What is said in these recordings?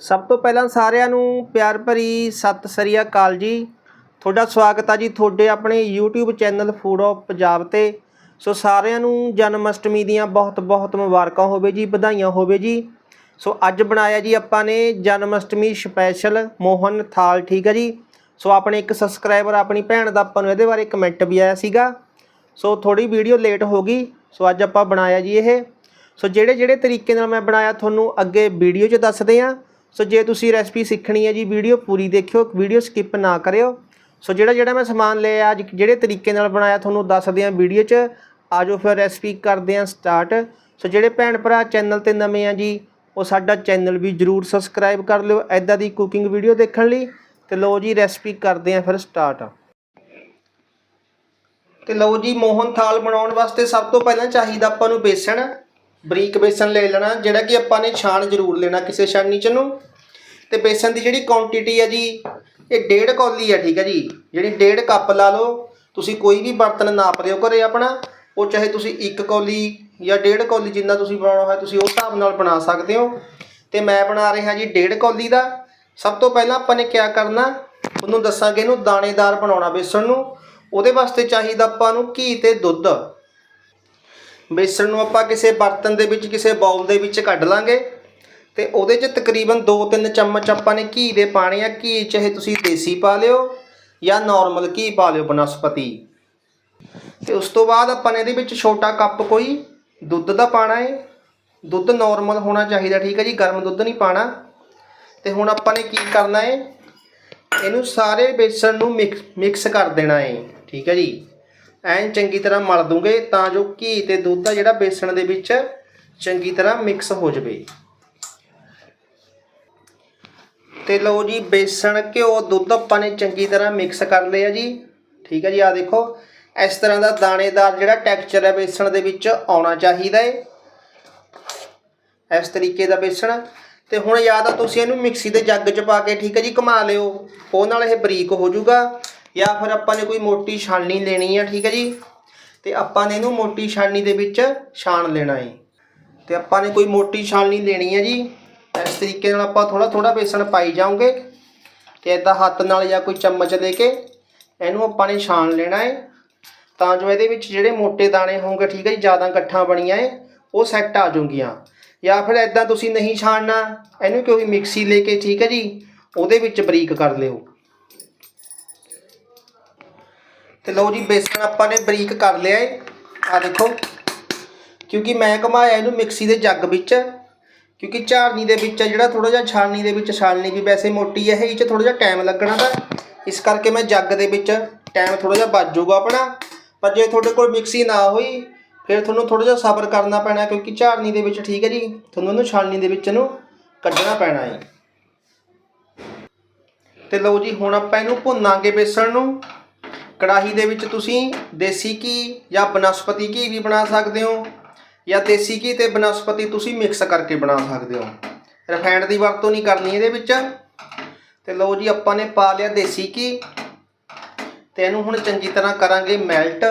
ਸਭ ਤੋਂ ਪਹਿਲਾਂ ਸਾਰਿਆਂ ਨੂੰ ਪਿਆਰ ਭਰੀ ਸਤਿ ਸ੍ਰੀ ਅਕਾਲ ਜੀ। ਤੁਹਾਡਾ ਸਵਾਗਤ ਆ ਜੀ ਤੁਹਾਡੇ ਆਪਣੇ YouTube channel food of Punjab ਤੇ। ਸੋ ਸਾਰਿਆਂ ਨੂੰ ਜਨਮ ਅਸ਼ਟਮੀ ਦੀਆਂ ਬਹੁਤ ਬਹੁਤ ਮੁਬਾਰਕਾਂ ਹੋਵੇ ਜੀ, ਵਧਾਈਆਂ ਹੋਵੇ ਜੀ। ਸੋ ਅੱਜ ਬਣਾਇਆ ਜੀ ਆਪਾਂ ਨੇ ਜਨਮ ਅਸ਼ਟਮੀ ਸਪੈਸ਼ਲ ਮੋਹਨ ਥਾਲ, ਠੀਕ ਹੈ ਜੀ। ਸੋ ਆਪਣੇ ਇੱਕ ਸਬਸਕ੍ਰਾਈਬਰ ਆਪਣੀ ਭੈਣ ਦਾ ਆਪਾਂ ਨੂੰ ਇਹਦੇ ਬਾਰੇ ਕਮੈਂਟ ਵੀ ਆਇਆ ਸੀਗਾ। ਸੋ ਥੋੜੀ ਵੀਡੀਓ ਲੇਟ ਹੋ ਗਈ, ਸੋ ਅੱਜ ਆਪਾਂ ਬਣਾਇਆ ਜੀ ਇਹ। ਸੋ ਜਿਹੜੇ ਜਿਹੜੇ ਤਰੀਕੇ ਨਾਲ ਮੈਂ ਬਣਾਇਆ, ਤੁਹਾਨੂੰ ਅੱਗੇ ਵੀਡੀਓ 'ਚ ਦੱਸਦੇ ਆ। ਸੋ ਜੇ ਤੁਸੀਂ ਰੈਸਪੀ ਸਿੱਖਣੀ ਹੈ ਜੀ, ਵੀਡੀਓ ਪੂਰੀ ਦੇਖਿਓ ਵੀਡੀਓ ਸਕਿਪ ਨਾ ਕਰਿਓ। ਸੋ ਜਿਹੜਾ ਜਿਹੜਾ ਮੈਂ ਸਮਾਨ ਲਿਆ ਅੱਜ ਜਿਹੜੇ ਤਰੀਕੇ ਨਾਲ ਬਣਾਇਆ, ਤੁਹਾਨੂੰ ਦੱਸਦੇ ਆ ਵੀਡੀਓ 'ਚ। ਆਜੋ ਫਿਰ ਰੈਸਪੀ ਕਰਦੇ ਆ ਸਟਾਰਟ ਸੋ ਜਿਹੜੇ ਭੈਣ ਭਰਾ ਚੈਨਲ ਤੇ ਨਵੇਂ ਆ ਜੀ, ਉਹ ਸਾਡਾ ਚੈਨਲ ਵੀ ਜਰੂਰ ਸਬਸਕ੍ਰਾਈਬ ਕਰ ਲਿਓ ਐਦਾਂ ਦੀ ਕੁਕਿੰਗ ਵੀਡੀਓ ਦੇਖਣ ਲਈ। ਤੇ ਲਓ ਜੀ ਰੈਸਪੀ ਕਰਦੇ ਆ ਫਿਰ ਸਟਾਰਟ ਤੇ ਲਓ ਜੀ, ਮੋਹਨ ਥਾਲ ਬਣਾਉਣ ਵਾਸਤੇ ਸਭ ਤੋਂ ਪਹਿਲਾਂ ਚਾਹੀਦਾ ਆਪਾਂ ਨੂੰ ਬੇਸਣ। ਬਰੀਕ ਬੇਸਣ ਲੈ ਲੈਣਾ, ਜਿਹੜਾ ਕਿ ਆਪਾਂ ਨੇ ਛਾਣ ਜ਼ਰੂਰ ਲੈਣਾ ਕਿਸੇ ਛਾਣਨੀ ਚ ਨੂੰ। ਤੇ ਬੇਸਣ ਦੀ ਜਿਹੜੀ ਕੁਆਂਟੀਟੀ ਹੈ ਜੀ, ਇਹ ਡੇਢ ਕੌਲੀ ਹੈ ਠੀਕ ਹੈ ਜੀ। ਜਿਹੜੀ ਡੇਢ ਕੱਪ ਲਾ ਲਓ, ਤੁਸੀਂ ਕੋਈ ਵੀ ਬਰਤਨ ਨਾਪ ਲਿਓ ਘਰੇ ਆਪਣਾ, ਉਹ ਚਾਹੇ ਤੁਸੀਂ ਇੱਕ ਕੌਲੀ ਜਾਂ ਡੇਢ ਕੌਲੀ ਜਿੰਨਾ ਤੁਸੀਂ ਬਣਾਉਣਾ ਹੋਇਆ, ਤੁਸੀਂ ਉਸ ਹਿਸਾਬ ਨਾਲ ਬਣਾ ਸਕਦੇ ਹੋ। ਤੇ ਮੈਂ ਬਣਾ ਰਿਹਾ ਜੀ ਡੇਢ ਕੌਲੀ ਦਾ। ਸਭ ਤੋਂ ਪਹਿਲਾਂ ਆਪਾਂ ਨੇ ਕੀ ਕਰਨਾ, ਉਹਨੂੰ ਦੱਸਾਂਗੇ ਇਹਨੂੰ ਦਾਣੇਦਾਰ ਬਣਾਉਣਾ ਬੇਸਣ ਨੂੰ। ਉਹਦੇ ਵਾਸਤੇ ਚਾਹੀਦਾ ਆਪਾਂ ਨੂੰ ਘੀ ਤੇ ਦੁੱਧ। ਬੇਸਣ ਨੂੰ ਆਪਾਂ ਕਿਸੇ ਬਰਤਨ ਦੇ ਵਿੱਚ, ਕਿਸੇ ਬਾਉਲ ਦੇ ਵਿੱਚ ਕੱਢ ਲਾਂਗੇ। ਤੇ ਉਹਦੇ 'ਚ ਤਕਰੀਬਨ 2-3 ਚਮਚ ਆਪਾਂ ਨੇ ਘੀ ਦੇ ਪਾਣੇ ਆ। ਘੀ ਚਾਹੇ ਤੁਸੀਂ ਦੇਸੀ ਪਾ ਲਿਓ ਜਾਂ ਨਾਰਮਲ ਘੀ ਪਾ ਲਿਓ ਬਨਸਪਤੀ। ਤੇ ਉਸ ਤੋਂ ਬਾਅਦ ਆਪਾਂ ਨੇ ਇਹਦੇ ਵਿੱਚ ਛੋਟਾ ਕੱਪ ਕੋਈ ਦੁੱਧ ਦਾ ਪਾਣਾ ਹੈ ਦੁੱਧ ਨਾਰਮਲ ਹੋਣਾ ਚਾਹੀਦਾ, ਠੀਕ ਹੈ ਜੀ? ਗਰਮ ਦੁੱਧ ਨਹੀਂ ਪਾਣਾ ਤੇ ਹੁਣ ਆਪਾਂ ਨੇ ਕੀ ਕਰਨਾ ਹੈ ਇਹਨੂੰ ਸਾਰੇ ਬੇਸਣ ਨੂੰ ਮਿਕਸ ਮਿਕਸ ਕਰ ਦੇਣਾ ਹੈ ਠੀਕ ਹੈ ਜੀ? ਐਨ ਚੰਗੀ ਤਰ੍ਹਾਂ ਮਲ ਦੂੰਗੇ ਤਾਂ ਜੋ ਘੀ ਤੇ ਦੁੱਧ ਦਾ ਜਿਹੜਾ ਬੇਸਣ ਦੇ ਵਿੱਚ ਚੰਗੀ ਤਰ੍ਹਾਂ ਮਿਕਸ ਹੋ ਜਾਵੇ। ਤੇ ਲਓ ਜੀ, ਬੇਸਣ, ਘਿਓ, ਦੁੱਧ ਆਪਾਂ ਨੇ ਚੰਗੀ ਤਰ੍ਹਾਂ ਮਿਕਸ ਕਰ ਲਿਆ ਜੀ। ਠੀਕ ਹੈ ਜੀ ਆ ਦੇਖੋ, ਇਸ ਤਰ੍ਹਾਂ ਦਾ ਦਾਣੇਦਾਰ ਜਿਹੜਾ ਟੈਕਸਚਰ ਹੈ ਬੇਸਣ ਦੇ ਵਿੱਚ ਆਉਣਾ ਚਾਹੀਦਾ ਹੈ ਇਸ ਤਰੀਕੇ ਦਾ ਬੇਸਣ। ਤੇ ਹੁਣ ਯਾਦ ਆ, ਤੁਸੀਂ ਇਹਨੂੰ ਮਿਕਸੀ ਦੇ ਜੱਗ 'ਚ ਪਾ ਕੇ, ਠੀਕ ਹੈ ਜੀ, ਘੁਮਾ ਲਿਓ। ਉਹ ਨਾਲ ਇਹ ਬਰੀਕ ਹੋ ਜਾਊਗਾ। ਜਾਂ ਫਿਰ ਆਪਾਂ ਨੇ ਕੋਈ ਮੋਟੀ ਛਾਣਨੀ ਲੈਣੀ ਆ, ਠੀਕ ਹੈ ਜੀ? ਤੇ ਆਪਾਂ ਨੇ ਇਹਨੂੰ ਮੋਟੀ ਛਾਣਨੀ ਦੇ ਵਿੱਚ ਛਾਣ ਲੈਣਾ ਹੈ ਤੇ ਆਪਾਂ ਨੇ ਕੋਈ ਮੋਟੀ ਛਾਣਨੀ ਲੈਣੀ ਹੈ ਜੀ ਇਸ ਤਰੀਕੇ ਨਾਲ ਆਪਾਂ ਥੋੜਾ ਥੋੜਾ ਬੇਸਣ ਪਾਈ ਜਾਵਾਂਗੇ ਤੇ ਇਦਾਂ ਹੱਥ ਨਾਲ ਜਾਂ ਕੋਈ ਚਮਚ ਲੈ ਕੇ ਇਹਨੂੰ ਆਪਾਂ ਨੇ ਛਾਣ ਲੈਣਾ ਹੈ ਤਾਂ ਜੋ ਇਹਦੇ ਵਿੱਚ ਜਿਹੜੇ ਮੋٹے ਦਾਣੇ ਹੋਣਗੇ, ਠੀਕ ਹੈ ਜੀ, ਜ਼ਿਆਦਾ ਇਕੱਠਾਂ ਬਣੀਆਂ ਏ, ਉਹ ਸੈੱਟ ਆ ਜਾਣਗੀਆਂ ਜਾਂ ਫਿਰ ਇਦਾਂ ਤੁਸੀਂ ਨਹੀਂ ਛਾਣਨਾ, ਇਹਨੂੰ ਕੋਈ ਮਿਕਸੀ ਲੈ ਕੇ, ਠੀਕ ਹੈ ਜੀ, ਉਹਦੇ ਵਿੱਚ ਬਰੀਕ ਕਰ ਲਿਓ। ਤੇ ਲਓ ਜੀ ਬੇਸਣ ਆਪਾਂ ਨੇ ਬਰੀਕ ਕਰ ਲਿਆ ਹੈ ਆ ਦੇਖੋ, ਕਿਉਂਕਿ ਮੈਂ ਘਮਾਇਆ ਇਹਨੂੰ ਮਿਕਸੀ ਦੇ ਜੱਗ ਵਿੱਚ, ਕਿਉਂਕਿ ਝਾਰਨੀ ਦੇ ਵਿੱਚ ਜਿਹੜਾ ਥੋੜਾ ਜਿਹਾ ਛਾਲਨੀ ਦੇ ਵਿੱਚ ਛਾਣਨੀ ਵੀ ਵੈਸੇ ਮੋਟੀ ਹੈ ਇਹ 'ਚ ਥੋੜਾ ਜਿਹਾ ਟਾਈਮ ਲੱਗਣਾ ਤਾਂ। ਇਸ ਕਰਕੇ ਮੈਂ ਜੱਗ ਦੇ ਵਿੱਚ ਟਾਈਮ ਥੋੜਾ ਜਿਹਾ ਬਚ ਜਾਊਗਾ ਆਪਣਾ। ਪਰ ਜੇ ਤੁਹਾਡੇ ਕੋਲ ਮਿਕਸੀ ਨਾ ਹੋਈ, ਫਿਰ ਤੁਹਾਨੂੰ ਥੋੜਾ ਜਿਹਾ ਸਬਰ ਕਰਨਾ ਪੈਣਾ, ਕਿਉਂਕਿ ਝਾੜਨੀ ਦੇ ਵਿੱਚ ਠੀਕ ਹੈ ਜੀ, ਤੁਹਾਨੂੰ ਉਹਨੂੰ ਛਾਣਨੀ ਦੇ ਵਿੱਚ ਨੂੰ ਕੱਢਣਾ ਪੈਣਾ ਹੈ ਤੇ ਲਓ ਜੀ, ਹੁਣ ਆਪਾਂ ਇਹਨੂੰ ਭੁੰਨਾਂਗੇ ਬੇਸਣ ਨੂੰ। ਕੜਾਹੀ ਦੇ ਵਿੱਚ ਤੁਸੀਂ ਦੇਸੀ ਘੀ ਜਾਂ ਬਨਸਪਤੀ ਘੀ ਵੀ ਬਣਾ ਸਕਦੇ ਹੋ ਜਾਂ ਦੇਸੀ ਘੀ ਤੇ ਬਨਸਪਤੀ ਤੁਸੀਂ ਮਿਕਸ ਕਰਕੇ ਬਣਾ ਸਕਦੇ ਹੋ। ਰਿਫਾਈਂਡ ਦੀ ਵਰਤੋਂ ਨਹੀਂ ਕਰਨੀ ਇਹਦੇ ਵਿੱਚ। ਤੇ ਲਓ ਜੀ, ਆਪਾਂ ਨੇ ਪਾ ਲਿਆ ਦੇਸੀ ਘੀ ਤੇ ਇਹਨੂੰ ਹੁਣ ਚੰਗੀ ਤਰ੍ਹਾਂ ਕਰਾਂਗੇ ਮੈਲਟ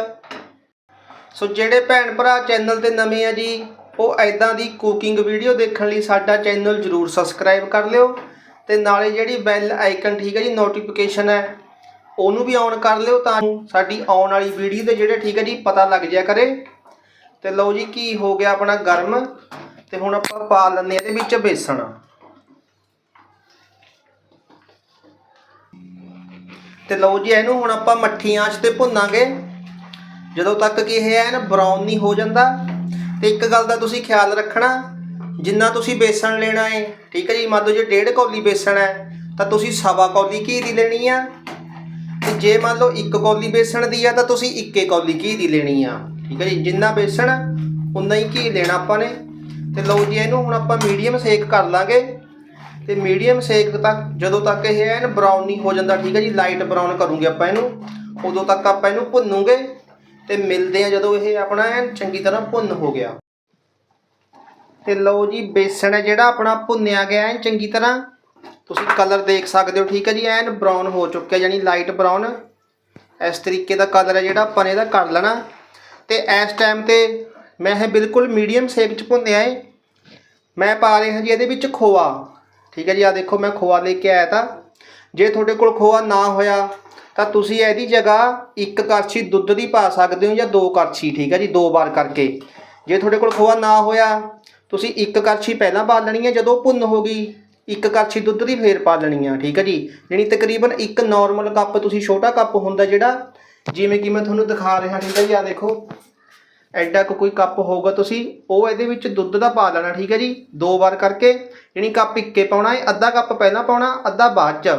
ਸੋ ਜਿਹੜੇ ਭੈਣ ਭਰਾ ਚੈਨਲ ਤੇ ਨਵੇਂ ਆ ਜੀ, ਉਹ ਐਦਾਂ ਦੀ ਕੁਕਿੰਗ ਵੀਡੀਓ ਦੇਖਣ ਲਈ ਸਾਡਾ ਚੈਨਲ ਜਰੂਰ ਸਬਸਕ੍ਰਾਈਬ ਕਰ ਲਿਓ ਤੇ ਨਾਲੇ ਜਿਹੜੀ ਬੈਲ ਆਈਕਨ ਠੀਕ ਹੈ ਜੀ ਨੋਟੀਫਿਕੇਸ਼ਨ ਹੈ ਉਹਨੂੰ ਵੀ ਔਨ ਕਰ ਲਿਓ ਤਾਂ ਸਾਡੀ ਆਉਣ ਵਾਲੀ ਵੀਡੀਓ ਦੇ ਜਿਹੜੇ ਠੀਕ ਹੈ ਜੀ, ਪਤਾ ਲੱਗ ਜਾਇਆ ਕਰੇ। ਤੇ ਲਓ ਜੀ ਕੀ ਹੋ ਗਿਆ ਆਪਣਾ ਗਰਮ। ਤੇ ਹੁਣ ਆਪਾਂ ਪਾ ਲੈਂਦੇ ਇਹਦੇ ਵਿੱਚ ਬੇਸਣ। ਤੇ ਲਓ ਜੀ ਇਹਨੂੰ ਹੁਣ ਆਪਾਂ ਮੱਠੀ ਆਂਚ ਤੇ ਭੁੰਨਾਂਗੇ। ਜਦੋਂ ਤੱਕ ਕਿ ਇਹ ਐਨ ਬਰਾਊਨ ਨਹੀਂ ਹੋ ਜਾਂਦਾ। ਤੇ ਇੱਕ ਗੱਲ ਦਾ ਤੁਸੀਂ ਖਿਆਲ ਰੱਖਣਾ, ਜਿੰਨਾ ਤੁਸੀਂ ਬੇਸਣ ਲੈਣਾ ਹੈ ਠੀਕ ਹੈ ਜੀ, ਮੰਨ ਲਓ ਜੇ ਡੇਢ ਕੌਲੀ ਬੇਸਣ ਹੈ, ਤਾਂ ਤੁਸੀਂ ਸਵਾ ਕੌਲੀ ਘੀ ਦੀ ਲੈਣੀ ਆ। ਤੇ ਜੇ ਮੰਨ ਲਓ ਇੱਕ ਕੌਲੀ ਬੇਸਣ ਦੀ ਆ ਤਾਂ ਤੁਸੀਂ ਇੱਕੇ ਕੌਲੀ ਘੀ ਦੀ ਲੈਣੀ ਆ। ਠੀਕ ਹੈ ਜੀ? ਜਿੰਨਾ ਬੇਸਣ ਉਨਾ ਹੀ ਘੀ ਲੈਣਾ ਆਪਾਂ ਨੇ। ਤੇ ਲਓ ਜੀ, ਇਹਨੂੰ ਹੁਣ ਆਪਾਂ ਮੀਡੀਅਮ ਸੇਕ ਕਰ ਲਾਂਗੇ। ਤੇ ਮੀਡੀਅਮ ਸੇਕ ਤੱਕ, ਜਦੋਂ ਤੱਕ ਇਹ ਐਨ ਬਰਾਊਨ ਨਹੀਂ ਹੋ ਜਾਂਦਾ, ਠੀਕ ਹੈ ਜੀ? ਲਾਈਟ ਬਰਾਊਨ ਕਰੂੰਗੇ ਆਪਾਂ ਇਹਨੂੰ। ਉਦੋਂ ਤੱਕ ਆਪਾਂ ਇਹਨੂੰ ਭੁੰਨੂਗੇ। ਤੇ ਮਿਲਦੇ ਆ ਜਦੋਂ ਇਹ ਆਪਣਾ ਐਨ ਚੰਗੀ ਤਰ੍ਹਾਂ ਭੁੰਨ ਹੋ ਗਿਆ। ਤੇ ਲਓ ਜੀ, ਬੇਸਣ ਹੈ ਜਿਹੜਾ ਆਪਣਾ ਭੁੰਨਿਆ ਗਿਆ ਐਨ ਚੰਗੀ ਤਰ੍ਹਾਂ। ਤੁਸੀਂ ਕਲਰ ਦੇਖ ਸਕਦੇ ਹੋ, ਠੀਕ ਹੈ ਜੀ, ਐਨ ਬਰਾਊਨ ਹੋ ਚੁੱਕਿਆ, ਯਾਨੀ ਲਾਈਟ ਬਰਾਊਨ ਇਸ ਤਰੀਕੇ ਦਾ ਕਲਰ ਹੈ ਜਿਹੜਾ, ਆਪਾਂ ਨੇ ਇਹਦਾ ਕਰ ਲੈਣਾ। ਤੇ ਇਸ ਟਾਈਮ ਤੇ ਮੈਂ ਇਹ ਬਿਲਕੁਲ ਮੀਡੀਅਮ ਸੇਕ 'ਚ ਭੁੰਨਿਆ ਏ। ਮੈਂ ਪਾ ਰਿਹਾ ਜੀ ਇਹਦੇ ਵਿੱਚ ਖੋਆ। ਠੀਕ ਹੈ ਜੀ ਆ ਦੇਖੋ, ਮੈਂ ਖੋਆ ਲੈ ਕੇ ਆਇਆ ਤਾਂ। ਜੇ ਤੁਹਾਡੇ ਕੋਲ ਖੋਆ ਨਾ ਹੋਇਆ, ਤਾਂ ਤੁਸੀਂ ਇਹਦੀ ਜਗ੍ਹਾ ਇੱਕ ਕੜਛੀ ਦੁੱਧ ਦੀ ਪਾ ਸਕਦੇ ਹੋ ਜਾਂ ਦੋ ਕੜਛੀ, ਠੀਕ ਹੈ ਜੀ, ਦੋ ਵਾਰ ਕਰਕੇ। ਜੇ ਤੁਹਾਡੇ ਕੋਲ ਖੋਆ ਨਾ ਹੋਇਆ, ਤੁਸੀਂ ਇੱਕ ਕੜਛੀ ਪਹਿਲਾਂ ਪਾ ਲੈਣੀ ਹੈ, ਜਦੋਂ ਭੁੰਨ ਹੋ ਗਈ। ਇੱਕ ਕੜਛੀ ਦੁੱਧ ਦੀ ਫੇਰ ਪਾ ਲੈਣੀ ਆ, ਠੀਕ ਹੈ ਜੀ। ਯਾਨੀ ਤਕਰੀਬਨ ਇੱਕ ਨਾਰਮਲ ਕੱਪ ਤੁਸੀਂ ਛੋਟਾ ਕੱਪ ਹੁੰਦਾ ਜਿਹੜਾ, ਜਿਵੇਂ ਕਿ ਮੈਂ ਤੁਹਾਨੂੰ ਦਿਖਾ ਰਿਹਾ, ਠੀਕ ਹੈ ਜੀ ਆ ਦੇਖੋ। ਐਡਾ ਕੁ ਕੋਈ ਕੱਪ ਹੋਊਗਾ ਤੁਸੀਂ, ਉਹ ਇਹਦੇ ਵਿੱਚ ਦੁੱਧ ਦਾ ਪਾ ਲੈਣਾ ਠੀਕ ਹੈ ਜੀ, ਦੋ ਵਾਰ ਕਰਕੇ। ਯਾਨੀ ਕੱਪ ਇੱਕੇ ਪਾਉਣਾ ਹੈ, ਅੱਧਾ ਕੱਪ ਪਹਿਲਾਂ ਪਾਉਣਾ, ਅੱਧਾ ਬਾਅਦ ਚ।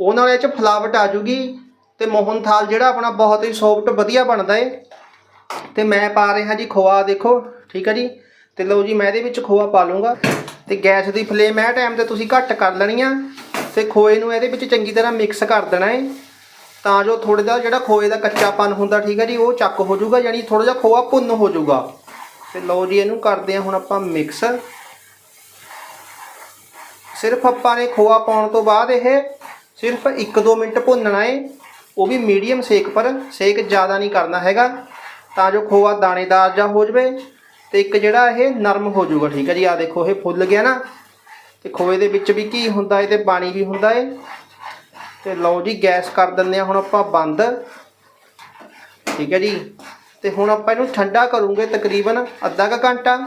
ਉਹ ਨਾਲ ਇਹ ਚ ਫਲਾਵਟ ਆ ਜੂਗੀ, ਤੇ ਮੋਹਨ ਥਾਲ ਜਿਹੜਾ ਆਪਣਾ ਬਹੁਤ ਹੀ ਸੌਫਟ ਵਧੀਆ ਬਣਦਾ ਏ। ਤੇ ਮੈਂ ਪਾ ਰਿਹਾ ਜੀ ਖੋਆ, ਦੇਖੋ, ਠੀਕ ਹੈ ਜੀ। ਤੇ ਲਓ ਜੀ, ਮੈਂ ਇਹਦੇ ਵਿੱਚ ਖੋਆ ਪਾ ਲੂੰਗਾ ਤੇ ਗੈਸ ਦੀ ਫਲੇਮ ਇਹ ਟਾਈਮ ਤੇ ਤੁਸੀਂ ਘੱਟ ਕਰ ਲੈਣੀ ਆ ਤੇ ਖੋਏ ਨੂੰ ਇਹਦੇ ਵਿੱਚ ਚੰਗੀ ਤਰ੍ਹਾਂ ਮਿਕਸ ਕਰ ਦੇਣਾ ਏ। ਤਾਂ ਜੋ ਥੋੜਾ ਜਿਹਾ ਜਿਹੜਾ ਖੋਏ ਦਾ ਕੱਚਾਪਨ ਹੁੰਦਾ ਠੀਕ ਹੈ ਜੀ, ਉਹ ਚੱਕ ਹੋ ਜਾਊਗਾ, ਯਾਨੀ ਥੋੜਾ ਜਿਹਾ ਖੋਆ ਭੁੰਨ ਹੋ ਜਾਊਗਾ। ਤੇ ਲਓ ਜੀ ਇਹਨੂੰ ਕਰਦੇ ਆ ਹੁਣ ਆਪਾਂ ਮਿਕਸ ਸਿਰਫ ਆਪਾਂ ਨੇ ਖੋਆ ਪਾਉਣ ਤੋਂ ਬਾਅਦ ਇਹ ਸਿਰਫ 1-2 ਮਿੰਟ ਭੁੰਨਣਾ ਏ। ਉਹ ਵੀ ਮੀਡੀਅਮ ਸੇਕ ਪਰ ਸੇਕ ਜ਼ਿਆਦਾ ਨਹੀਂ ਕਰਨਾ ਹੈਗਾ। ਤਾਂ ਜੋ ਖੋਆ ਦਾਣੇਦਾਰ ਜਾਂ ਹੋ ਜਵੇ। ਤੇ ਇੱਕ ਜਿਹੜਾ ਇਹ ਨਰਮ ਹੋ ਜਾਊਗਾ, ਠੀਕ ਹੈ ਜੀ। ਆ ਦੇਖੋ, ਇਹ ਫੁੱਲ ਗਿਆ ਨਾ। ਤੇ ਖੋਏ ਦੇ ਵਿੱਚ ਵੀ ਕੀ ਹੁੰਦਾ ਏ ਤੇ ਪਾਣੀ ਵੀ ਹੁੰਦਾ ਏ ਤੇ ਲਓ ਜੀ, ਗੈਸ ਕਰ ਦਿੰਦੇ ਆ ਹੁਣ ਆਪਾਂ ਬੰਦ। ਠੀਕ ਹੈ ਜੀ। ਤੇ ਹੁਣ ਆਪਾਂ ਇਹਨੂੰ ਠੰਡਾ ਕਰੂੰਗੇ ਤਕਰੀਬਨ ਅੱਧਾ ਕੁ ਘੰਟਾ।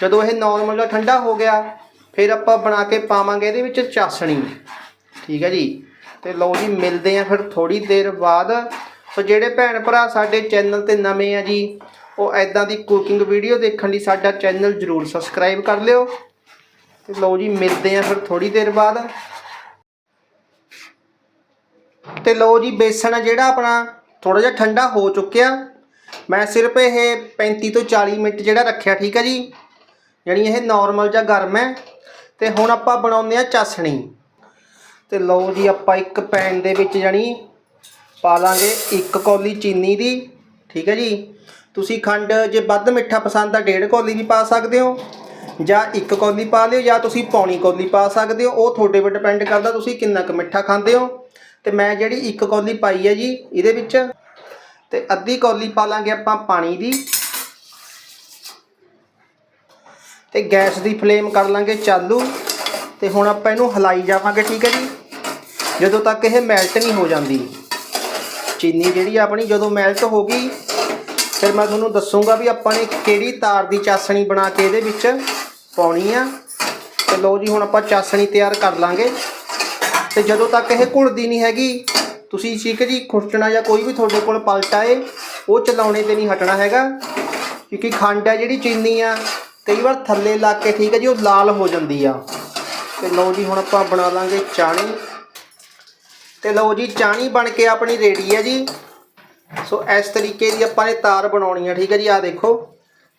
ਜਦੋਂ ਇਹ ਨਾਰਮਲ ਜਿਹਾ ਠੰਡਾ ਹੋ ਗਿਆ, ਫਿਰ ਆਪਾਂ ਬਣਾ ਕੇ ਪਾਵਾਂਗੇ ਇਹਦੇ ਵਿੱਚ ਚਾਸਣੀ। ਠੀਕ ਹੈ ਜੀ। ਤੇ ਲਓ ਜੀ, ਮਿਲਦੇ ਆ ਫਿਰ ਥੋੜੀ ਦੇਰ ਬਾਅਦ। ਸੋ ਜਿਹੜੇ ਭੈਣ ਭਰਾ ਸਾਡੇ ਚੈਨਲ ਤੇ ਨਵੇਂ ਆ ਜੀ ਉਹ ਐਦਾਂ ਦੀ ਕੁਕਿੰਗ ਵੀਡੀਓ ਦੇਖਣ ਲਈ ਸਾਡਾ ਚੈਨਲ ਜਰੂਰ ਸਬਸਕ੍ਰਾਈਬ ਕਰ ਲਿਓ। ਤੇ ਲਓ ਜੀ, ਮਿਲਦੇ ਆ ਫਿਰ ਥੋੜੀ ਦੇਰ ਬਾਅਦ। ਤੇ ਲਓ ਜੀ, ਬੇਸਣ ਆ ਜਿਹੜਾ ਆਪਣਾ ਥੋੜਾ ਜਿਹਾ ਠੰਡਾ ਹੋ ਚੁੱਕਿਆ। ਮੈਂ ਸਿਰਫ ਇਹ 35 ਤੋਂ 40 ਮਿੰਟ ਜਿਹੜਾ ਰੱਖਿਆ, ਠੀਕ ਹੈ ਜੀ? ਯਾਨੀ ਇਹ ਨਾਰਮਲ ਜਾਂ ਗਰਮ ਹੈ। ਤੇ ਹੁਣ ਆਪਾਂ ਬਣਾਉਂਦੇ ਆ ਚਾਸਣੀ। ਤੇ ਲਓ ਜੀ, ਆਪਾਂ ਇੱਕ ਪੈਨ ਦੇ ਵਿੱਚ ਜਾਨੀ ਪਾ ਲਾਂਗੇ ਇੱਕ ਕੌਲੀ ਚੀਨੀ ਦੀ, ਠੀਕ ਹੈ ਜੀ? ਤੁਸੀਂ ਖੰਡ ਜੇ ਵੱਧ ਮਿੱਠਾ ਪਸੰਦ ਆ, ਡੇਢ ਕੌਲੀ ਵੀ ਪਾ ਸਕਦੇ ਹੋ। ਜਾਂ ਇੱਕ ਕੌਲੀ ਪਾ ਲਿਓ, ਜਾਂ ਤੁਸੀਂ ਪੌਣੀ ਕੌਲੀ ਪਾ ਸਕਦੇ ਹੋ। ਉਹ ਤੁਹਾਡੇ 'ਤੇ ਡਿਪੈਂਡ ਕਰਦਾ ਤੁਸੀਂ ਕਿੰਨਾ ਕੁ ਮਿੱਠਾ ਖਾਂਦੇ ਹੋ। ਤੇ ਮੈਂ ਜਿਹੜੀ ਇੱਕ ਕੌਲੀ ਪਾਈ ਹੈ ਜੀ, ਇਹਦੇ ਵਿੱਚ ਤੇ ਅੱਧੀ ਕੌਲੀ ਪਾ ਲਾਂਗੇ ਆਪਾਂ ਪਾਣੀ ਦੀ। ਤੇ ਗੈਸ ਦੀ ਫਲੇਮ ਕਰ ਲਾਂਗੇ ਚਾਲੂ। ਤੇ ਹੁਣ ਆਪਾਂ ਇਹਨੂੰ ਹਲਾਈ ਜਾਵਾਂਗੇ, ਠੀਕ ਹੈ ਜੀ। ਜਦੋਂ ਤੱਕ ਇਹ ਮੈਲਟ ਨਹੀਂ ਹੋ ਜਾਂਦੀ। ਚੀਨੀ ਜਿਹੜੀ ਆਪਣੀ ਜਦੋਂ ਮੈਲਟ ਹੋ ਗਈ ਫਿਰ ਮੈਂ ਤੁਹਾਨੂੰ ਦੱਸੂਗਾ ਵੀ ਆਪਾਂ ਨੇ ਕਿਹੜੀ ਤਾਰ ਦੀ ਚਾਸਣੀ ਬਣਾ ਕੇ ਇਹਦੇ ਵਿੱਚ ਪਾਉਣੀ ਆ। ਤੇ ਲਓ ਜੀ, ਹੁਣ ਆਪਾਂ ਚਾਸਣੀ ਤਿਆਰ ਕਰ ਲਾਂਗੇ। ਤੇ ਜਦੋਂ ਤੱਕ ਇਹ ਘੁਲਦੀ ਨਹੀਂ ਹੈਗੀ, ਤੁਸੀਂ ਠੀਕ ਹੈ ਜੀ, ਖੁਰਚਣਾ ਜਾਂ ਕੋਈ ਵੀ ਤੁਹਾਡੇ ਕੋਲ ਪਲਟਾ ਏ ਉਹ ਚਲਾਉਣੇ ਤੇ ਨਹੀਂ ਹਟਣਾ ਹੈਗਾ। ਕਿਉਂਕਿ ਖੰਡ ਹੈ ਜਿਹੜੀ ਚੀਨੀ ਆ, ਕਈ ਵਾਰ ਥੱਲੇ ਲੱਗ ਕੇ ਠੀਕ ਹੈ ਜੀ, ਉਹ ਲਾਲ ਹੋ ਜਾਂਦੀ ਆ। ਤੇ ਲਓ ਜੀ, ਹੁਣ ਆਪਾਂ ਬਣਾ ਲਾਂਗੇ ਚਾਣੀ। ਤੇ ਲਓ ਜੀ, ਚਾਣੀ ਬਣ ਕੇ ਆਪਣੀ ਰੇਡੀ ਹੈ ਜੀ। ਸੋ ਇਸ ਤਰੀਕੇ ਦੀ ਆਪਾਂ ਨੇ ਤਾਰ ਬਣਾਉਣੀ ਆ, ਠੀਕ ਹੈ ਜੀ ਆ ਦੇਖੋ।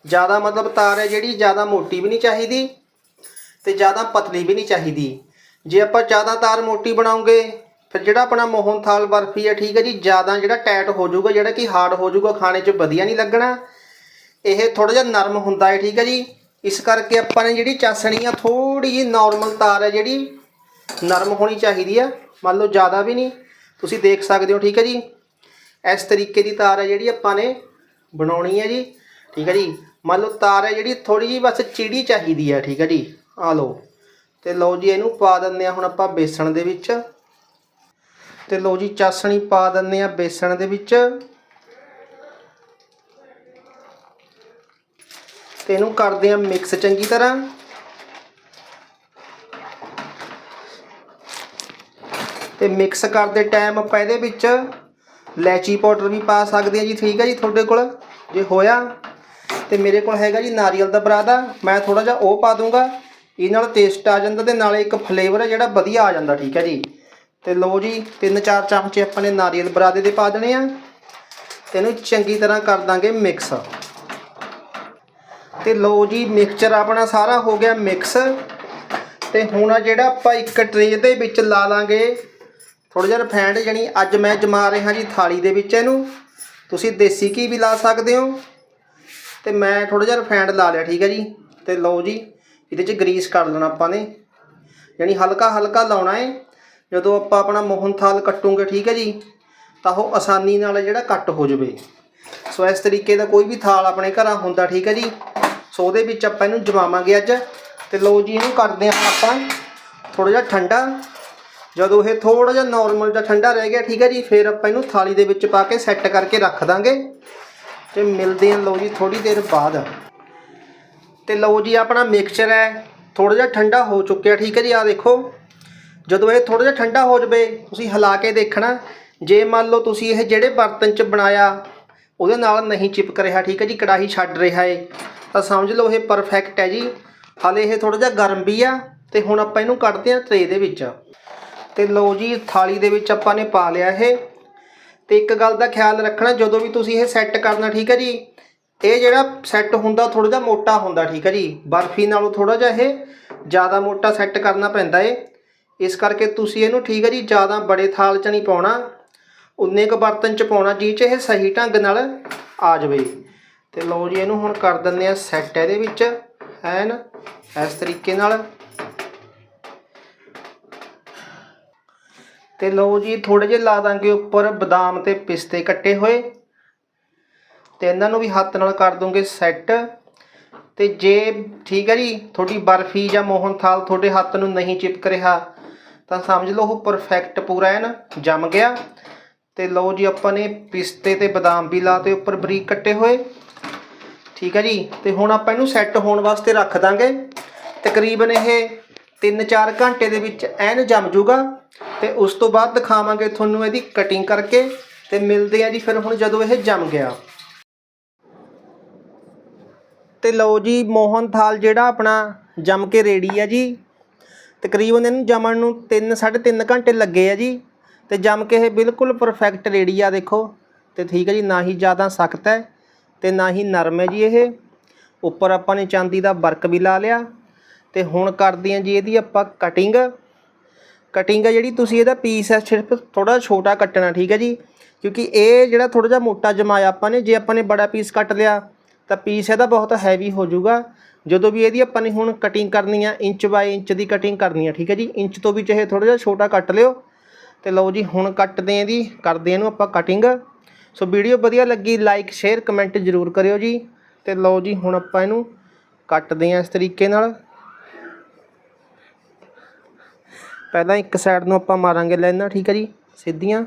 ਜ਼ਿਆਦਾ ਮਤਲਬ ਤਾਰ ਹੈ ਜਿਹੜੀ, ਜ਼ਿਆਦਾ ਮੋਟੀ ਵੀ ਨਹੀਂ ਚਾਹੀਦੀ ਤੇ ਜ਼ਿਆਦਾ ਪਤਲੀ ਵੀ ਨਹੀਂ ਚਾਹੀਦੀ। ਜੇ ਆਪਾਂ ਜ਼ਿਆਦਾ ਤਾਰ ਮੋਟੀ ਬਣਾਉਂਗੇ, ਫਿਰ ਜਿਹੜਾ ਆਪਣਾ ਮੋਹਨ ਥਾਲ ਬਰਫੀ ਹੈ ਠੀਕ ਹੈ ਜੀ, ਜ਼ਿਆਦਾ ਜਿਹੜਾ ਟਾਈਟ ਹੋ ਜਾਊਗਾ, ਜਿਹੜਾ ਕਿ ਹਾਰਡ ਹੋ ਜਾਊਗਾ, ਖਾਣੇ 'ਚ ਵਧੀਆ ਨਹੀਂ ਲੱਗਣਾ। ਇਹ ਥੋੜਾ ਜਿਹਾ ਨਰਮ ਹੁੰਦਾ ਹੈ, ਠੀਕ ਹੈ ਜੀ। ਇਸ ਕਰਕੇ ਆਪਾਂ ਨੇ ਜਿਹੜੀ ਚਾਸਣੀ ਆ ਥੋੜੀ ਜਿਹੀ ਨਾਰਮਲ ਤਾਰ ਹੈ ਜਿਹੜੀ, ਨਰਮ ਹੋਣੀ ਚਾਹੀਦੀ ਆ। ਮੰਨ ਲਓ ਜ਼ਿਆਦਾ ਵੀ ਨਹੀਂ। ਤੁਸੀਂ ਦੇਖ ਸਕਦੇ ਹੋ, ਠੀਕ ਹੈ ਜੀ। ਇਸ ਤਰੀਕੇ ਦੀ ਤਾਰ ਹੈ ਜਿਹੜੀ ਆਪਾਂ ਨੇ ਬਣਾਉਣੀ ਹੈ ਜੀ। ਠੀਕ ਹੈ ਜੀ। ਮੰਨ ਲਓ ਤਾਰ ਹੈ ਜਿਹੜੀ ਥੋੜੀ ਜਿਹੀ ਬਸ ਚਿੜੀ ਚਾਹੀਦੀ ਹੈ, ਠੀਕ ਹੈ ਜੀ। ਆ ਲਓ। ਤੇ ਲਓ ਜੀ ਇਹਨੂੰ ਪਾ ਦਿੰਦੇ ਆ ਹੁਣ ਆਪਾਂ ਬੇਸਣ ਦੇ ਵਿੱਚ। ਤੇ ਲਓ ਜੀ ਚਾਸਣੀ ਪਾ ਦਿੰਦੇ ਆ ਬੇਸਣ ਦੇ ਵਿੱਚ। ਤੇ ਇਹਨੂੰ ਕਰਦੇ ਆ ਮਿਕਸ ਚੰਗੀ ਤਰ੍ਹਾਂ। ਤੇ ਮਿਕਸ ਕਰਦੇ ਟਾਈਮ ਆਪਾਂ ਇਹਦੇ ਵਿੱਚ। ਲੈਚੀ ਪਾਊਡਰ ਵੀ ਪਾ ਸਕਦੇ ਆ ਜੀ, ਠੀਕ ਹੈ ਜੀ ਤੁਹਾਡੇ ਕੋਲ? ਜੇ ਹੋਇਆ, ਤੇ ਮੇਰੇ ਕੋਲ ਹੈਗਾ ਜੀ ਨਾਰੀਅਲ ਦਾ ਬਰਾਦਾ। ਮੈਂ ਥੋੜਾ ਜਿਹਾ ਉਹ ਪਾ ਦੂੰਗਾ। ਇਹ ਨਾਲ ਟੇਸਟ ਆ ਜਾਂਦਾ ਤੇ ਨਾਲੇ ਇੱਕ ਫਲੇਵਰ ਹੈ ਜਿਹੜਾ ਵਧੀਆ ਆ ਜਾਂਦਾ, ਠੀਕ ਹੈ ਜੀ। ਤੇ ਲਓ ਜੀ, ਤਿੰਨ ਚਾਰ ਚਮਚੇ ਆਪਾਂ ਨੇ ਨਾਰੀਅਲ ਬਰਾਦੇ ਦੇ ਪਾ ਦੇਣੇ ਆ। ਤੇ ਇਹਨੂੰ ਚੰਗੀ ਤਰ੍ਹਾਂ ਕਰ ਦਾਂਗੇ ਮਿਕਸ ਤੇ ਲਓ ਜੀ ਮਿਕਸਚਰ ਆਪਣਾ ਸਾਰਾ ਹੋ ਗਿਆ ਮਿਕਸ ਤੇ ਹੁਣ ਆ ਜਿਹੜਾ ਆਪਾਂ ਇੱਕ ਟਰੇ ਦੇ ਵਿੱਚ ਲਾ ਲਾਂਗੇ। ਥੋੜਾ ਜਿਹਾ ਰਿਫਾਈਂਡ ਜਾਨੀ ਅੱਜ ਮੈਂ ਜਮਾ ਰਿਹਾ ਜੀ ਥਾਲੀ ਦੇ ਵਿੱਚ ਇਹਨੂੰ। ਤੁਸੀਂ ਦੇਸੀ ਘੀ ਵੀ ਲਾ ਸਕਦੇ ਹੋ। ਤੇ ਮੈਂ ਥੋੜਾ ਜਿਹਾ ਰਿਫਾਈਂਡ ਲਾ ਲਿਆ, ਠੀਕ ਹੈ ਜੀ। ਤੇ ਲਓ ਜੀ, ਇਹਦੇ 'ਚ ਗਰੀਸ ਕਰ ਲੈਣਾ ਆਪਾਂ ਨੇ। ਯਾਨੀ ਹਲਕਾ ਹਲਕਾ ਲਾਉਣਾ ਹੈ ਜਦੋਂ ਆਪਾਂ ਆਪਣਾ ਮੋਹਨ ਥਾਲ ਕੱਟੂਗੇ, ਠੀਕ ਹੈ ਜੀ, ਤਾਂ ਉਹ ਆਸਾਨੀ ਨਾਲ ਜਿਹੜਾ ਕੱਟ ਹੋ ਜਾਵੇ। ਸੋ ਇਸ ਤਰੀਕੇ ਦਾ ਕੋਈ ਵੀ ਥਾਲ ਆਪਣੇ ਘਰਾਂ ਹੁੰਦਾ, ਠੀਕ ਹੈ ਜੀ। ਸੋ ਉਹਦੇ ਵਿੱਚ ਆਪਾਂ ਇਹਨੂੰ ਜਮਾਵਾਂਗੇ ਅੱਜ। ਤੇ ਲਓ ਜੀ, ਇਹਨੂੰ ਕਰਦੇ ਹਾਂ ਆਪਾਂ ਥੋੜਾ ਜਿਹਾ ਠੰਡਾ। ਜਦੋਂ ਇਹ ਥੋੜਾ ਜਿਹਾ ਨਾਰਮਲ ਜਿਹਾ ਠੰਡਾ ਰਹਿ ਗਿਆ, ਠੀਕ ਹੈ ਜੀ, ਫਿਰ ਆਪਾਂ ਇਹਨੂੰ ਥਾਲੀ ਦੇ ਵਿੱਚ ਪਾ ਕੇ ਸੈੱਟ ਕਰਕੇ ਰੱਖ ਦਾਂਗੇ। ਤੇ ਮਿਲਦੇ ਹਾਂ ਲਓ ਜੀ ਥੋੜੀ ਦੇਰ ਬਾਅਦ। ਤੇ ਲਓ ਜੀ, ਆਪਣਾ ਮਿਕਸਚਰ ਹੈ ਥੋੜਾ ਜਿਹਾ ਠੰਡਾ ਹੋ ਚੁੱਕਿਆ, ਠੀਕ ਹੈ ਜੀ ਆ ਦੇਖੋ। ਜਦੋਂ ਇਹ ਥੋੜਾ ਜਿਹਾ ਠੰਡਾ ਹੋ ਜਵੇ, ਤੁਸੀਂ ਹਿਲਾ ਕੇ ਦੇਖਣਾ, ਜੇ ਮੰਨ ਲਓ ਤੁਸੀਂ ਇਹ ਜਿਹੜੇ ਬਰਤਨ 'ਚ ਬਣਾਇਆ, ਉਹਦੇ ਨਾਲ ਨਹੀਂ ਚਿਪਕ ਰਿਹਾ, ਠੀਕ ਹੈ ਜੀ, ਕੜਾਹੀ ਛੱਡ ਰਿਹਾ ਹੈ ਤਾਂ ਸਮਝ ਲਓ ਇਹ ਪਰਫੈਕਟ ਹੈ ਜੀ। ਹਾਲੇ ਇਹ ਥੋੜਾ ਜਿਹਾ ਗਰਮ ਵੀ ਆ, ਤੇ ਹੁਣ ਆਪਾਂ ਇਹਨੂੰ ਕੱਢਦੇ ਹਾਂ ਟਰੇ ਦੇ ਵਿੱਚ। ਤੇ ਲਓ ਜੀ, ਥਾਲੀ ਦੇ ਵਿੱਚ ਆਪਾਂ ਨੇ ਪਾ ਲਿਆ ਇਹ। ਤੇ ਇੱਕ ਗੱਲ ਦਾ ਖਿਆਲ ਰੱਖਣਾ, ਜਦੋਂ ਵੀ ਤੁਸੀਂ ਇਹ ਸੈੱਟ ਕਰਨਾ, ਠੀਕ ਹੈ ਜੀ? ਇਹ ਜਿਹੜਾ ਸੈੱਟ ਹੁੰਦਾ ਥੋੜਾ ਜਿਹਾ ਮੋਟਾ ਹੁੰਦਾ, ਠੀਕ ਹੈ ਜੀ? ਬਰਫੀ ਨਾਲੋਂ ਥੋੜਾ ਜਿਹਾ ਇਹ ਜ਼ਿਆਦਾ ਮੋਟਾ ਸੈੱਟ ਕਰਨਾ ਪੈਂਦਾ ਏ। ਇਸ ਕਰਕੇ ਤੁਸੀਂ ਇਹਨੂੰ, ਠੀਕ ਹੈ ਜੀ, ਜ਼ਿਆਦਾ ਬੜੇ ਥਾਲ 'ਚ ਨਹੀਂ ਪਾਉਣਾ। ਉਨੇ ਕੁ ਬਰਤਨ 'ਚ ਪਾਉਣਾ ਜਿਹ 'ਚ ਇਹ ਸਹੀ ਢੰਗ ਨਾਲ ਆ ਜਾਵੇ। ਤੇ ਲਓ ਜੀ, ਇਹਨੂੰ ਹੁਣ ਕਰ ਦਿੰਦੇ ਆ ਸੈੱਟ ਇਹਦੇ ਵਿੱਚ। ਐਨ, ਇਸ ਤਰੀਕੇ ਨਾਲ। ਤੇ ਲਓ ਜੀ ਥੋੜੇ ਜਿਹੇ ਲਾ ਦਾਂਗੇ ਉੱਪਰ ਬਦਾਮ ਤੇ ਪਿਸਤੇ ਕੱਟੇ ਹੋਏ। ਤੇ ਇਹਨਾਂ ਨੂੰ ਵੀ ਹੱਥ ਨਾਲ ਕਰ ਦੂੰਗੇ ਸੈੱਟ। ਤੇ ਜੇ, ਠੀਕ ਹੈ ਜੀ, ਤੁਹਾਡੀ ਬਰਫੀ ਜਾਂ ਮੋਹਨ ਥਾਲ ਤੁਹਾਡੇ ਹੱਥ ਨੂੰ ਨਹੀਂ ਚਿਪਕ ਰਿਹਾ, ਤਾਂ ਸਮਝ ਲਓ ਉਹ ਪਰਫੈਕਟ ਪੂਰਾ ਹੈ ਨਾ ਜੰਮ ਗਿਆ। ਤੇ ਲਓ ਜੀ, ਆਪਾਂ ਨੇ ਪਿਸਤੇ ਤੇ ਬਦਾਮ ਵੀ ਲਾਤੇ ਉੱਪਰ ਬਰੀਕ ਕੱਟੇ ਹੋਏ। ਠੀਕ ਹੈ ਜੀ, ਤੇ ਹੁਣ ਆਪਾਂ ਇਹਨੂੰ ਸੈੱਟ ਹੋਣ ਵਾਸਤੇ ਰੱਖ ਦਾਂਗੇ। ਤਕਰੀਬਨ ਇਹ 3-4 ਘੰਟੇ ਦੇ ਵਿੱਚ ਐਨ ਜੰਮ ਜੂਗਾ। ਤੇ ਉਸ ਤੋਂ ਬਾਅਦ ਦਿਖਾਵਾਂਗੇ ਤੁਹਾਨੂੰ ਇਹਦੀ ਕਟਿੰਗ ਕਰਕੇ ਤੇ ਮਿਲਦੇ ਆ ਜੀ ਫਿਰ ਹੁਣ ਜਦੋਂ ਇਹ ਜੰਮ ਗਿਆ। ਤੇ ਲਓ ਜੀ ਮੋਹਨ ਥਾਲ ਜਿਹੜਾ ਆਪਣਾ ਜੰਮ ਕੇ ਰੈਡੀ ਆ ਜੀ। ਤਕਰੀਬਨ ਇਹਨੂੰ ਜੰਮਣ ਨੂੰ 3 3.5 ਘੰਟੇ ਲੱਗੇ ਆ ਜੀ। ਤੇ ਜੰਮ ਕੇ ਇਹ ਬਿਲਕੁਲ ਪਰਫੈਕਟ ਰੈਡੀ ਆ ਦੇਖੋ। ਤੇ ਠੀਕ ਹੈ ਜੀ, ਨਾ ਹੀ ਜ਼ਿਆਦਾ ਸਖਤ ਹੈ ਤੇ ਨਾ ਹੀ ਨਰਮ ਹੈ ਜੀ ਇਹ। ਉੱਪਰ ਆਪਾਂ ਨੇ ਚਾਂਦੀ ਦਾ ਵਰਕ ਵੀ ਲਾ ਲਿਆ। ਤੇ ਹੁਣ ਕਰਦੇ ਹਾਂ ਜੀ ਇਹਦੀ ਆਪਾਂ ਕਟਿੰਗ ਕਟਿੰਗ ਹੈ ਜਿਹੜੀ, ਤੁਸੀਂ ਇਹਦਾ ਪੀਸ ਹੈ ਸਿਰਫ ਥੋੜਾ ਛੋਟਾ ਕੱਟਣਾ, ਠੀਕ ਹੈ ਜੀ? ਕਿਉਂਕਿ ਇਹ ਜਿਹੜਾ ਥੋੜਾ ਜਿਹਾ ਮੋਟਾ ਜਮਾਇਆ ਆਪਾਂ ਨੇ, ਜੇ ਆਪਾਂ ਨੇ ਬੜਾ ਪੀਸ ਕੱਟ ਲਿਆ, ਤਾਂ ਪੀਸ ਇਹਦਾ ਬਹੁਤ ਹੈਵੀ ਹੋ ਜਾਊਗਾ। ਜਦੋਂ ਵੀ ਇਹਦੀ ਆਪਾਂ ਨੇ ਹੁਣ ਕਟਿੰਗ ਕਰਨੀ ਆ, ਇੰਚ ਬਾਈ ਇੰਚ ਦੀ ਕਟਿੰਗ ਕਰਨੀ ਆ, ਠੀਕ ਹੈ ਜੀ? ਇੰਚ ਤੋਂ ਵੀ ਚਾਹੇ ਥੋੜਾ ਜਿਹਾ ਛੋਟਾ ਕੱਟ ਲਿਓ। ਤੇ ਲਓ ਜੀ, ਹੁਣ ਕੱਟਦੇ ਆਂ ਇਹਦੀ, ਕਰਦੇ ਇਹਨੂੰ ਆਪਾਂ ਕਟਿੰਗ ਸੋ ਵੀਡੀਓ ਵਧੀਆ ਲੱਗੀ ਲਾਈਕ ਸ਼ੇਅਰ ਕਮੈਂਟ ਜ਼ਰੂਰ ਕਰਿਓ ਜੀ। ਤੇ ਲਓ ਜੀ, ਹੁਣ ਆਪਾਂ ਇਹਨੂੰ ਕੱਟਦੇ ਆਂ ਇਸ ਤਰੀਕੇ ਨਾਲ। ਪਹਿਲਾਂ ਇੱਕ ਸਾਈਡ ਨੂੰ ਆਪਾਂ ਮਾਰਾਂਗੇ ਲਾਈਨਾਂ, ਠੀਕ ਹੈ ਜੀ? ਸਿੱਧੀਆਂ।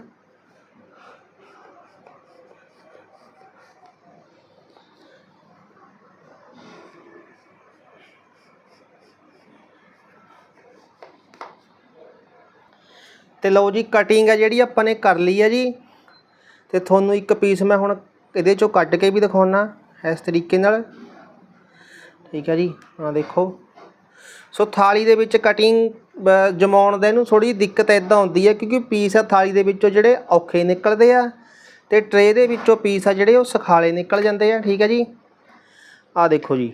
ਤੇ ਲਓ ਜੀ ਕਟਿੰਗ ਹੈ ਜਿਹੜੀ ਆਪਾਂ ਨੇ ਕਰ ਲਈ ਹੈ ਜੀ। ਤੇ ਤੁਹਾਨੂੰ ਇੱਕ ਪੀਸ ਮੈਂ ਹੁਣ ਇਹਦੇ ਚੋਂ ਕੱਢ ਕੇ ਵੀ ਦਿਖਾਉਣਾ, ਇਸ ਤਰੀਕੇ ਨਾਲ। ਠੀਕ ਹੈ ਜੀ ਆ ਦੇਖੋ। ਸੋ ਥਾਲੀ ਦੇ ਵਿੱਚ ਕਟਿੰਗ ਜਮਾਉਣ ਦਾ ਇਹਨੂੰ ਥੋੜੀ ਦਿੱਕਤ ਇਦਾਂ ਹੁੰਦੀ ਹੈ ਕਿਉਂਕਿ ਪੀਸ ਆ ਥਾਲੀ ਦੇ ਵਿੱਚੋਂ ਜਿਹੜੇ ਔਖੇ ਨਿਕਲਦੇ ਆ ਤੇ ਟਰੇ ਦੇ ਵਿੱਚੋਂ ਪੀਸ ਆ ਜਿਹੜੇ ਉਹ ਸਖਾਲੇ ਨਿਕਲ ਜਾਂਦੇ ਆ, ਠੀਕ ਹੈ ਜੀ? ਆ ਦੇਖੋ ਜੀ।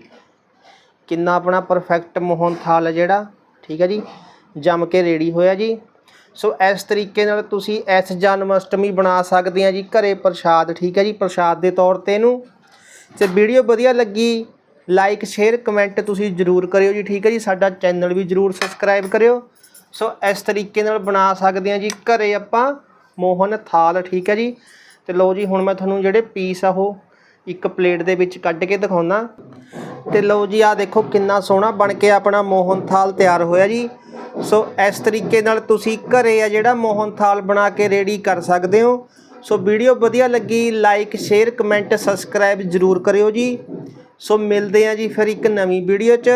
ਕਿੰਨਾ ਆਪਣਾ ਪਰਫੈਕਟ ਮੋਹਨ ਥਾਲ ਜਿਹੜਾ, ਠੀਕ ਹੈ ਜੀ? ਜੰਮ ਕੇ ਰੈਡੀ ਹੋਇਆ ਜੀ। ਸੋ ਇਸ ਤਰੀਕੇ ਨਾਲ ਤੁਸੀਂ ਇਸ ਜਨਮ ਅਸ਼ਟਮੀ ਬਣਾ ਸਕਦੇ ਆ ਜੀ ਘਰੇ ਪ੍ਰਸ਼ਾਦ, ਠੀਕ ਹੈ ਜੀ? ਪ੍ਰਸ਼ਾਦ ਦੇ ਤੌਰ ਤੇ ਇਹਨੂੰ। ਤੇ ਵੀਡੀਓ ਵਧੀਆ ਲੱਗੀ ਲਾਈਕ ਸ਼ੇਅਰ ਕਮੈਂਟ ਤੁਸੀਂ ਜਰੂਰ ਕਰਿਓ ਜੀ, ਠੀਕ ਹੈ ਜੀ? ਸਾਡਾ ਚੈਨਲ ਵੀ ਜਰੂਰ ਸਬਸਕ੍ਰਾਈਬ ਕਰਿਓ। ਸੋ ਇਸ ਤਰੀਕੇ ਨਾਲ ਬਣਾ ਸਕਦੇ ਆ ਜੀ। ਘਰੇ ਆਪਾਂ ਮੋਹਨ ਥਾਲ, ਠੀਕ ਹੈ ਜੀ? ਤੇ ਲਓ ਜੀ, ਹੁਣ ਮੈਂ ਤੁਹਾਨੂੰ ਜਿਹੜੇ ਪੀਸ ਆ ਉਹ ਇੱਕ ਪਲੇਟ ਦੇ ਵਿੱਚ ਕੱਢ ਕੇ ਦਿਖਾਉਣਾ ਤੇ ਲਓ ਜੀ ਆ ਦੇਖੋ ਕਿੰਨਾ ਸੋਹਣਾ ਬਣ ਕੇ ਆਪਣਾ ਮੋਹਨ ਥਾਲ ਤਿਆਰ ਹੋਇਆ ਜੀ। ਸੋ ਇਸ ਤਰੀਕੇ ਨਾਲ ਤੁਸੀਂ ਘਰੇ ਆ ਜਿਹੜਾ ਮੋਹਨ ਥਾਲ ਬਣਾ ਕੇ ਰੈਡੀ ਕਰ ਸਕਦੇ ਹੋ। ਸੋ ਵੀਡੀਓ ਵਧੀਆ ਲੱਗੀ ਲਾਈਕ ਸ਼ੇਅਰ ਕਮੈਂਟ ਸਬਸਕ੍ਰਾਈਬ ਜਰੂਰ ਕਰਿਓ ਜੀ। ਸੋ ਮਿਲਦੇ ਆ ਜੀ ਫਿਰ ਇੱਕ ਨਵੀਂ ਵੀਡੀਓ 'ਚ।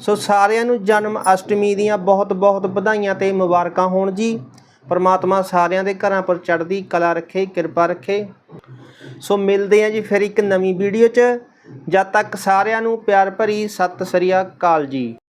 ਸੋ ਸਾਰਿਆਂ ਨੂੰ ਜਨਮ ਅਸ਼ਟਮੀ ਦੀਆਂ ਬਹੁਤ ਬਹੁਤ ਵਧਾਈਆਂ ਤੇ ਮੁਬਾਰਕਾਂ ਹੋਣ ਜੀ। ਪਰਮਾਤਮਾ ਸਾਰਿਆਂ ਦੇ ਘਰਾਂ ਪਰ ਚੜ੍ਹਦੀ ਕਲਾ ਰੱਖੇ, ਕਿਰਪਾ ਰੱਖੇ। ਸੋ ਮਿਲਦੇ ਆ ਜੀ ਫਿਰ ਇੱਕ ਨਵੀਂ ਵੀਡੀਓ 'ਚ। ਜਦ ਤੱਕ ਸਾਰਿਆਂ ਨੂੰ ਪਿਆਰ ਭਰੀ ਸਤਿ ਸ੍ਰੀ ਅਕਾਲ ਜੀ।